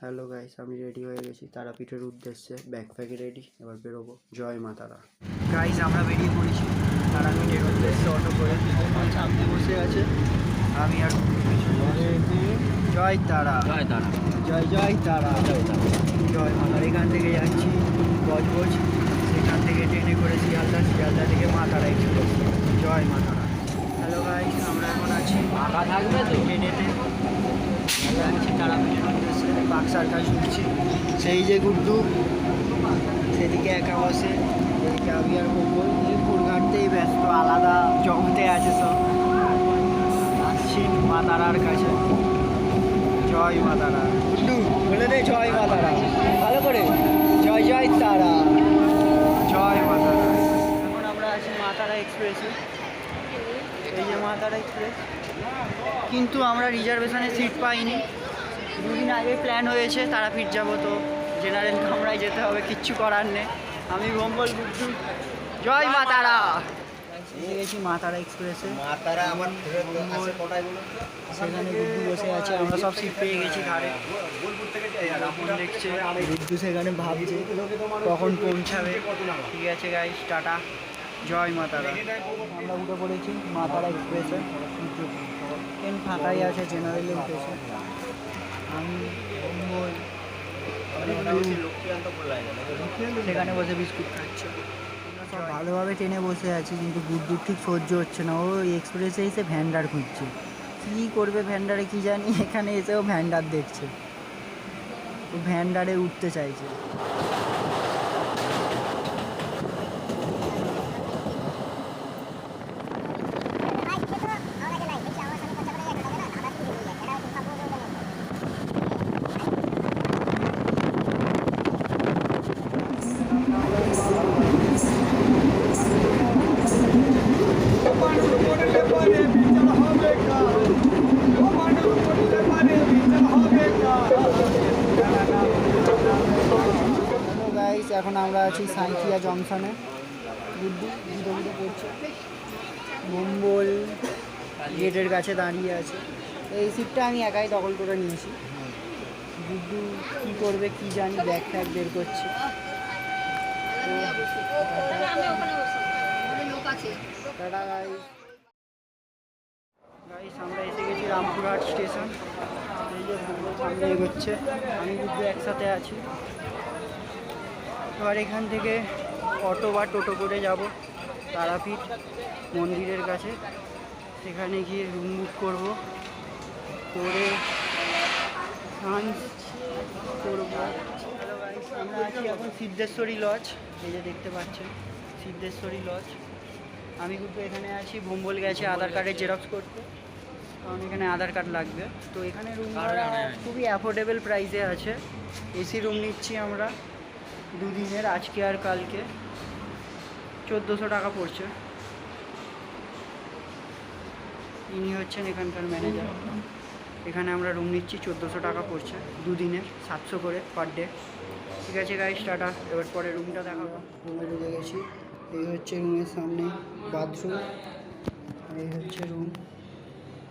Hello guys আমি ready হয়ে গেছি। তারাপীঠের উদ্দেশ্যে ব্যাগ প্যাকে রেডি এবার বেরোবো। জয় মা তারা। গাইস আমরা বেরিয়ে পড়েছি। তারাপীঠের উদ্দেশ্যে অটো করে সামনে বসে আছে। আমি আর জয় তারা। জয় তারা। জয় জয় তারা। জয় মা তারা। এখান থেকে যাচ্ছি বজবজ সেখান থেকে ট্রেনে করে শিয়ালদা শিয়ালদা থেকে মা তারা এক্সপ্রেস জয় মা তারা। হ্যালো গাইস আমরা এখন আছি। ফাঁকা থাকবে তো ট্রেনেতে আমরা আছি তারাপীঠের উদ্দেশ্যে বাক্সার কাজ ছুটছি সেই যে গুড্ডু, সেদিকে একা বসে। এদিকে আমি আর বলব এই ফুলঘাটতেই ব্যস্ত, আলাদা জগতে আছে সব। আসছি মা তারার কাছে। জয় মা তারা। গুড্ডু, বলে দে জয় মা তারা। ভালো করে। জয় জয় তারা। জয় মা তারা। এখন আমরা আছি মা তারা এক্সপ্রেসে। এই যে মা তারা এক্সপ্রেস। কিন্তু আমরা রিজার্ভেশনে সিট পাইনি। দুদিন আগে প্ল্যান হয়েছে তারাপীঠ যাব তো। জেনারেল কামরায় যেতে হবে কিচ্ছু করার নেই। আমি বম্বল গুড্ডু জয় মা তারা। গেছি মা তারা এক্সপ্রেসে মা তারা আমার আছে কোটায় সেখানে গুড্ডু বসে আছে আমরা সব সিট পেয়ে গেছি ঘাড়ে রাবণ দেখছে গুড্ডু সেখানে ভাবছে কখন পৌঁছাবে। ঠিক আছে গাইস টাটা। জয় মা তারা। আমরা উঠে পড়েছি মা তারা এক্সপ্রেসে ট্রেন ফাঁকাই আছে জেনারেলে উঠেছে। আমি সেখানে বসে বিস্কুট খাচ্ছে। ভালোভাবে ট্রেনে বসে আছি, কিন্তু বুদ্ধুর ঠিক সহ্য হচ্ছে না। ও এক্সপ্রেসে এসে ভ্যান্ডার খুঁজছে। কী করবে ভ্যান্ডারে কি জানি, এখানে এসে ও ভ্যান্ডার দেখছে। ও ভ্যান্ডারে উঠতে চাইছে হ্যালো গাইস এখন আমরা আছি সাঁইথিয়া জংশনে গুড্ডু গুড্ডু করছে। মম্বল গেটের কাছে দাঁড়িয়ে আছে। এই সিটটা আমি একাই দখল করে নিয়েছি। গুড্ডু কী করবে, কি জানি, ব্যাগ ট্যাগ বের করছে। টাটা গাইস আমরা এসে গেছি রামপুরহাট স্টেশন। এই যে সামনে এগোচ্ছে। আমি গুড্ডু একসাথে আছি। এবার এখান থেকে অটো বা টোটো করে যাব তারাপীঠ মন্দিরের কাছে। সেখানে গিয়ে রুম বুক করব। করে স্নান করব। হ্যালো আমরা আছি এখন সিদ্ধেশ্বরী লজ এই যে দেখতে পাচ্ছেন সিদ্ধেশ্বরী লজ আমি কিন্তু এখানে আছি ভোম্বল গেছে আধার কার্ডের জেরক্স করতে। কারণ এখানে আধার কার্ড লাগবে। তো এখানে রুম খুবই অ্যাফোর্ডেবল প্রাইসে আছে। এসি রুম নিচ্ছি আমরা। দুদিনের, আজকে আর কালকে। চোদ্দোশো টাকা পড়ছে। ইনি হচ্ছেন এখানকার ম্যানেজার এখানে আমরা রুম নিচ্ছি, চোদ্দোশো টাকা পড়ছে দুদিনের, সাতশো করে পার ডে ঠিক আছে গাইস টাটা। এবার পরে রুমটা দেখাবো। রুমে ঢুকে গেছি। এই হচ্ছে রুমের সামনে বাথরুম এই হচ্ছে রুম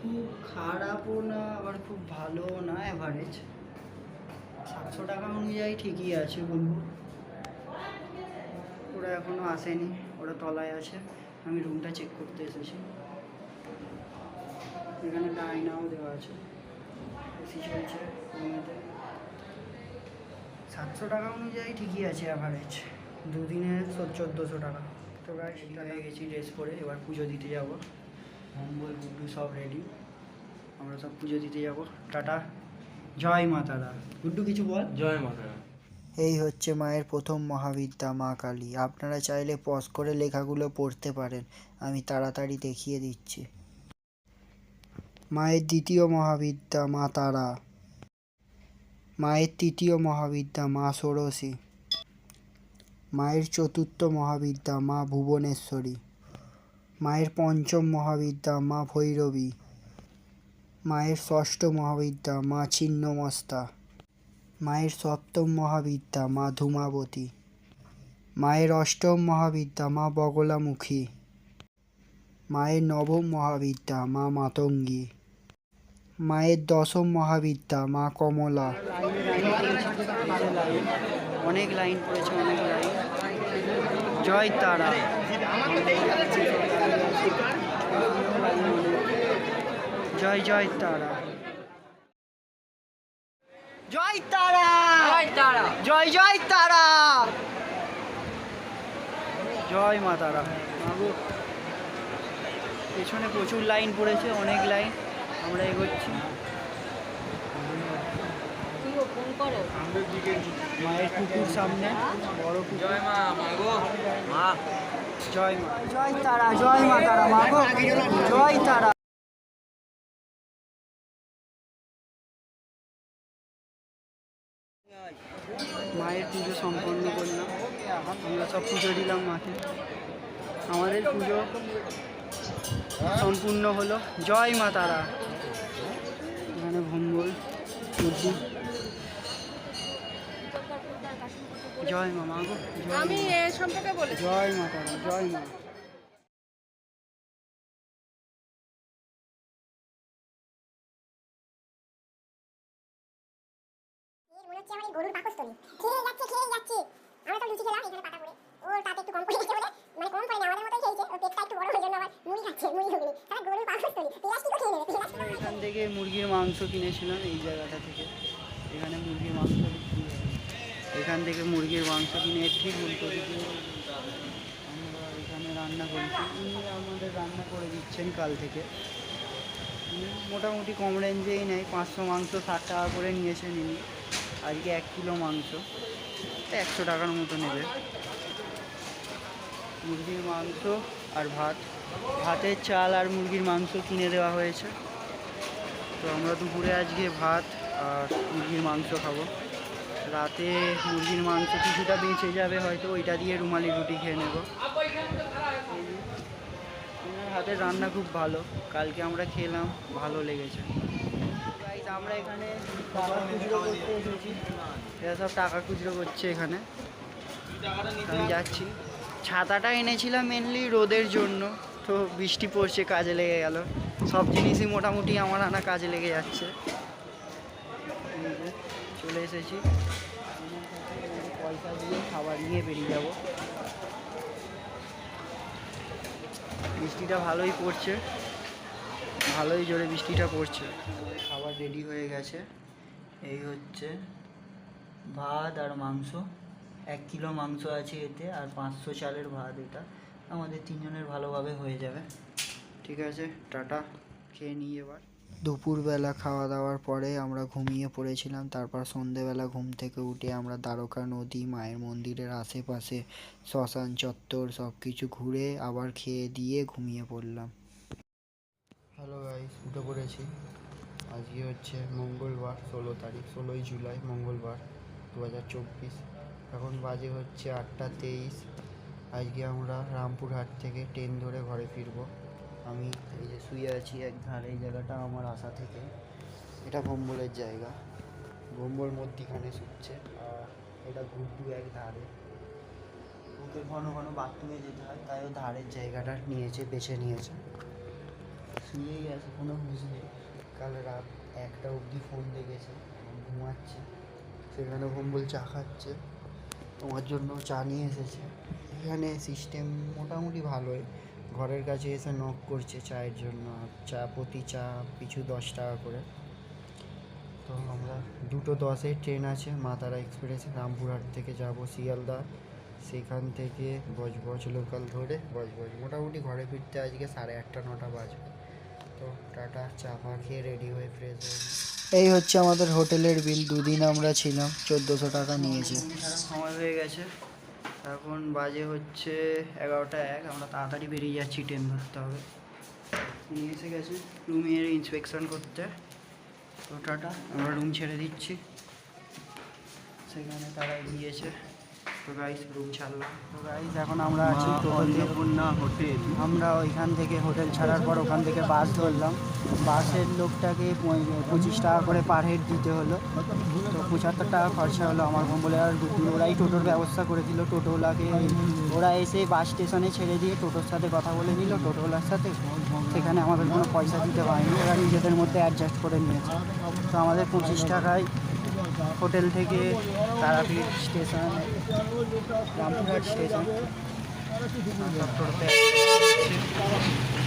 খুব খারাপও না, আবার খুব ভালোও না অ্যাভারেজ সাতশো টাকা অনুযায়ী ঠিকই আছে বলব। ওরা এখনও আসেনি, ওরা তলায় আছে। আমি রুমটা চেক করতে এসেছি। এখানে একটা আয়নাও দেওয়া আছে। এসি চলছে রুমেতে। সাতশো টাকা অনুযায়ী ঠিকই আছে অ্যাভারেজ দুদিনে চোদ্দোশো টাকা। তো গাছ হয়ে গেছি ড্রেস পরে, এবার পুজো দিতে যাব। মঙ্গল গুড্ডু সব রেডি আমরা সব পুজো দিতে যাব। টাটা। জয় মা তারা। গুড্ডু কিছু বল? জয় মা তারা। এই হচ্ছে মায়ের প্রথম মহাবিদ্যা, মা কালী। আপনারা চাইলে পজ করে লেখাগুলো পড়তে পারেন। আমি তাড়াতাড়ি দেখিয়ে দিচ্ছি। মায়ের দ্বিতীয় মহাবিদ্যা, মা তারা। মায়ের তৃতীয় মহাবিদ্যা, মা ষোড়শী। মায়ের চতুর্থ মহাবিদ্যা, মা ভুবনেশ্বরী। মায়ের পঞ্চম মহাবিদ্যা, মা ভৈরবী। মায়ের ষষ্ঠ মহাবিদ্যা, মা ছিন্নমস্তা। মায়ের সপ্তম মহাবিদ্যা, মা ধূমাবতী। মায়ের অষ্টম মহাবিদ্যা, মা বগলামুখী। মায়ের নবম মহাবিদ্যা, মা মাতঙ্গী। মায়ের দশম মহাবিদ্যা, মা কমলা। অনেক লাইন পড়েছে, অনেক লাইন। জয় তারা। জয় জয় তারা জয় তারা জয় জয় তারা। জয় মা তারা। পেছনে প্রচুর লাইন পড়েছে অনেক লাইন। আমরা এগোচ্ছি। মায়ের কুকুর সামনে। বড় জয় মা মা জয় মা। জয় তারা জয় মা তারা মা গো জয় তারা। আমাদের পুজো সম্পূর্ণ হলো। জয় মা তারা। এখানে ভম্বল জয় মা মা গো জয় আমি মা। সম্পর্কে বলেছি। জয় মা তারা জয় মা। গরুর পাকস্থলী খেয়ে যাচ্ছে খেয়ে যাচ্ছে। আমরা তো লুচি খেলাম এখানে পাতা করে ওর তাতে একটু কম পড়ে গেছে বলে মানে কম পড়ে না আমাদের মতোই খেয়েছে ওর পেটটা একটু বড় হয়ে জন্য আবার এখান থেকে মুরগির মাংস কিনেছিলাম এই জায়গাটা থেকে। এখানে মুরগির মাংস এখান থেকে মুরগির মাংস কিনে ঠিক উল্টো দিকে আমরা এখানে রান্না করেছি। উনি আমাদের রান্না করে দিচ্ছেন কাল থেকে। মোটামুটি কম রেঞ্জেই নেয়। পাঁচশো মাংস, ষাট টাকা করে নিয়েছেন ইনি। আজকে এক কিলো মাংস। একশো টাকার মতো নেবে। মুরগির মাংস আর ভাত। ভাতের চাল আর মুরগির মাংস কিনে দেওয়া হয়েছে। তো আমরা দুপুরে আজকে ভাত আর মুরগির মাংস খাব। রাতে মুরগির মাংস কিছুটা বেঁচে যাবে হয়তো, ওইটা দিয়ে রুমালি রুটি খেয়ে নেব। হাতের রান্না খুব ভালো, কালকে আমরা খেলাম, ভালো লেগেছে। আমরা এখানে টাকা খুচরো করতে এসেছি। এরা সব টাকা খুচরো করছে এখানে। আমি যাচ্ছি। ছাতাটা এনেছিলাম মেনলি রোদের জন্য। বৃষ্টি পড়ছে, কাজে লেগে গেল। সব জিনিসই মোটামুটি আমার আনা কাজে লেগে যাচ্ছে। চলে এসেছি। পয়সা দিয়ে খাবার নিয়ে বেরিয়ে যাব। বৃষ্টিটা ভালোই পড়ছে। ভালোই জোরে বৃষ্টিটা পড়ছে। খাবার রেডি হয়ে গেছে। এই হচ্ছে ভাত আর মাংস। এক কিলো মাংস আছে এতে, আর পাঁচশো চালের ভাত এটা। আমাদের তিনজনের ভালোভাবে হয়ে যাবে। ঠিক আছে টাটা খেয়ে নিই এবার। দুপুরবেলা খাওয়া দাওয়ার পরে আমরা ঘুমিয়ে পড়েছিলাম তারপর সন্ধেবেলা ঘুম থেকে উঠে আমরা দ্বারকা নদী মায়ের মন্দিরের আশেপাশে শ্মশান চত্বর সব কিছু ঘুরে আবার খেয়ে দিয়ে ঘুমিয়ে পড়লাম। হ্যালো গাইস উঠে পড়েছি। আজকে হচ্ছে মঙ্গলবার ষোলো তারিখ ষোলোই জুলাই মঙ্গলবার দু হাজার চব্বিশ। এখন বাজে হচ্ছে আটটা তেইশ। আজকে আমরা রামপুরহাট থেকে ট্রেন ধরে ঘরে ফিরবো। আমি এই যে শুয়ে আছি এক ধারে, এই জায়গাটা আমার আসা থেকে। এটা ভম্বলের জায়গা। ভম্বল মধ্যিখানে শুচ্ছে, আর এটা ঘুরটু এক ধারে। ওকে ঘন ঘন বাথরুমে যেতে হয়, তাই ও ধারের জায়গাটা নিয়েছে, বেছে নিয়েছে। শুয়েই আছে, কোনো হুঁশ নেই। কাল রাত একটা অবধি ফোন দেখেছে ঘুমাচ্ছে। সেখানে ভম্বল চা খাচ্ছে, তোমার জন্য চা নিয়ে এসেছে। এখানে সিস্টেম মোটামুটি ভালোই। ঘরের কাছে এসে নক করছে চায়ের জন্য। চা, প্রতি চা পিছু দশ টাকা করে। তো আমরা দুটো দশে ট্রেন আছে মা তারা এক্সপ্রেস রামপুরহাট থেকে যাব শিয়ালদা। সেখান থেকে বজবজ লোকাল ধরে বজবজ মোটামুটি ঘরে ফিরতে আজকে সাড়ে আটটা, নটা বাজবে। তো টাটা, চা ফা খেয়ে রেডি হয়ে ফ্রেশ হয়ে। এই হচ্ছে আমাদের হোটেলের বিল দুদিন আমরা ছিলাম, চোদ্দোশো টাকা নিয়েছে। সময় হয়ে গেছে। এখন বাজে হচ্ছে এগারোটা এক, আমরা তাড়াতাড়ি বেরিয়ে যাচ্ছি ট্রেন ধরতে হবে। নিয়ে এসে গেছে রুমের ইন্সপেকশন করতে। তো টাটা, আমরা রুম ছেড়ে দিচ্ছি। সেখানে তারা গিয়েছে। তো গাইস রুম ছাড়লাম। তো গাইস এখন আমরা আছি অন্নপূর্ণা হোটেল আমরা ওইখান থেকে হোটেল ছাড়ার পর ওখান থেকে বাস ধরলাম। বাসের লোকটাকে পঁয়- পঁচিশ টাকা করে পার হেড দিতে হলো। তো পঁচাত্তর টাকা খরচা হলো আমার বলে আর ওরাই টোটোর ব্যবস্থা করে দিল টোটোওয়ালাকে ওরা এসে বাস স্টেশনে ছেড়ে দিয়ে টোটোর সাথে কথা বলে নিল। টোটোওয়ালার সাথে সেখানে আমাদের কোনো পয়সা দিতে হয়নি ওরা নিজেদের মধ্যে অ্যাডজাস্ট করে নিয়েছে। তো আমাদের পঁচিশ টাকায় হোটেল থেকে তারাপীঠ স্টেশন, রামপুরহাট স্টেশন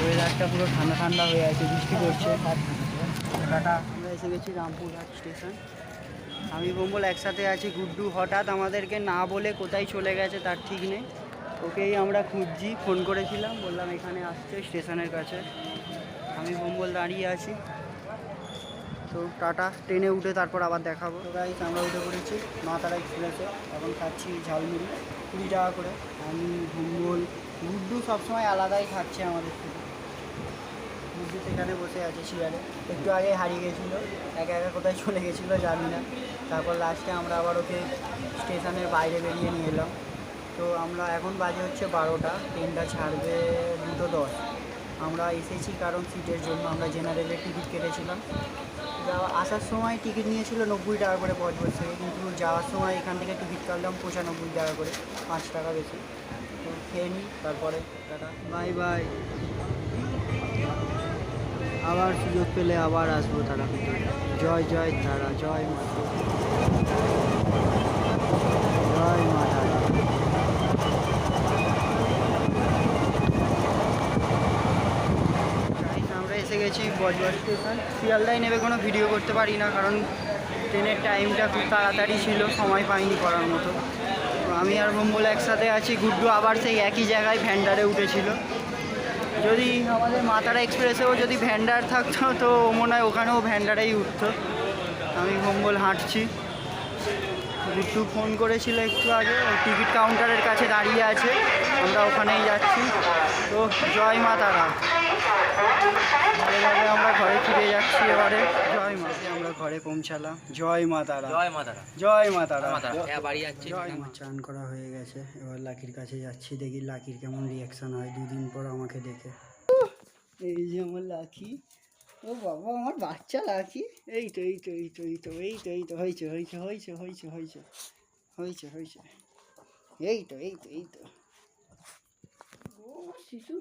ওয়েদারটা পুরো ঠান্ডা ঠান্ডা হয়ে আছে, বৃষ্টি পড়ছে। আমরা এসে গেছি রামপুরহাট স্টেশন। আমি বম্বল একসাথে আছি, গুড্ডু হঠাৎ আমাদেরকে না বলে কোথায় চলে গেছে তার ঠিক নেই। ওকেই আমরা খুঁজছি, ফোন করেছিলাম, বললাম এখানে আসছে স্টেশনের কাছে। আমি বম্বল দাঁড়িয়ে আছি। তো টাটা। ট্রেনে উঠে তারপর আবার দেখাবো। গাইস আমরা উঠে পড়েছি মাতারা এক্সপ্রেসে এখন খাচ্ছি ঝালমুড়ি, কুড়ি টাকা করে। আমি ভুম্বল গুড্ডু সবসময় আলাদাই খাচ্ছে আমাদের থেকে। গুড্ডু সেখানে বসে আছে চেয়ারে একটু আগে হারিয়ে গেছিল, একা একা কোথায় চলে গেছিল জানি না। তারপর লাস্টে আমরা আবার ওকে স্টেশনের বাইরে বেরিয়ে নিয়ে এলাম। তো আমরা এখন বাজে হচ্ছে বারোটা, ট্রেনটা ছাড়বে দুটো দশ। আমরা এসেছি কারণ সিটের জন্য। আমরা জেনারেলের টিকিট কেটেছিলাম। যাওয়া, আসার সময় টিকিট নিয়েছিল নব্বই টাকা করে পঁচপর থেকে কিন্তু যাওয়ার সময় এখান থেকে টিকিট কাটলাম পঁচানব্বই টাকা করে, পাঁচ টাকা বেশি। তো খেয়ে নিই তারপরে বাই বাই। আবার সুযোগ পেলে আবার আসব তারা জয় জয় তারা, জয় মা জয় মা তারা Guys, আমরা এসে গেছি বজবজ স্টেশন। শিয়ালদায় নেবে কোনো ভিডিও করতে পারি না, কারণ ট্রেনের টাইমটা খুব তাড়াতাড়ি ছিল, সময় পাইনি করার মতো। আমি আর মঙ্গল একসাথে আছি, গুড্ডু আবার সেই একই জায়গায় ভ্যান্ডারে উঠেছিল। যদি আমাদের মাতারা এক্সপ্রেসেও যদি ভ্যান্ডার থাকতো, তো মনে হয় ওখানেও ভ্যান্ডারেই উঠতো। আমি মঙ্গল হাঁটছি। গুড্ডু ফোন করেছিল একটু আগে টিকিট কাউন্টারের কাছে দাঁড়িয়ে আছে, আমরা ওখানেই যাচ্ছি। তো জয় মা তারা এভাবে আমরা ঘরে ফিরে যাচ্ছি এবারে। জয় মা আমরা ঘরে পৌঁছালাম। জয় মা তারা। জয় মাতারা জয় মা তারা। বাড়ি যাচ্ছি জয় মা চান করা হয়ে গেছে। এবার লাকির কাছে যাচ্ছি দেখি লাকির কেমন রিয়াকশন হয় দুদিন পর আমাকে দেখে। এই যে আমার লাকি। ও বাবা আমার বাচ্চা লাকি। এই তো এই তো এই তো এই তো এই তো এই তো হয়েছে হয়েছে হয়েছে হয়েছে হয়েছে হয়েছে হয়েছে। এই তো এই তো এই তো। ও শিশু।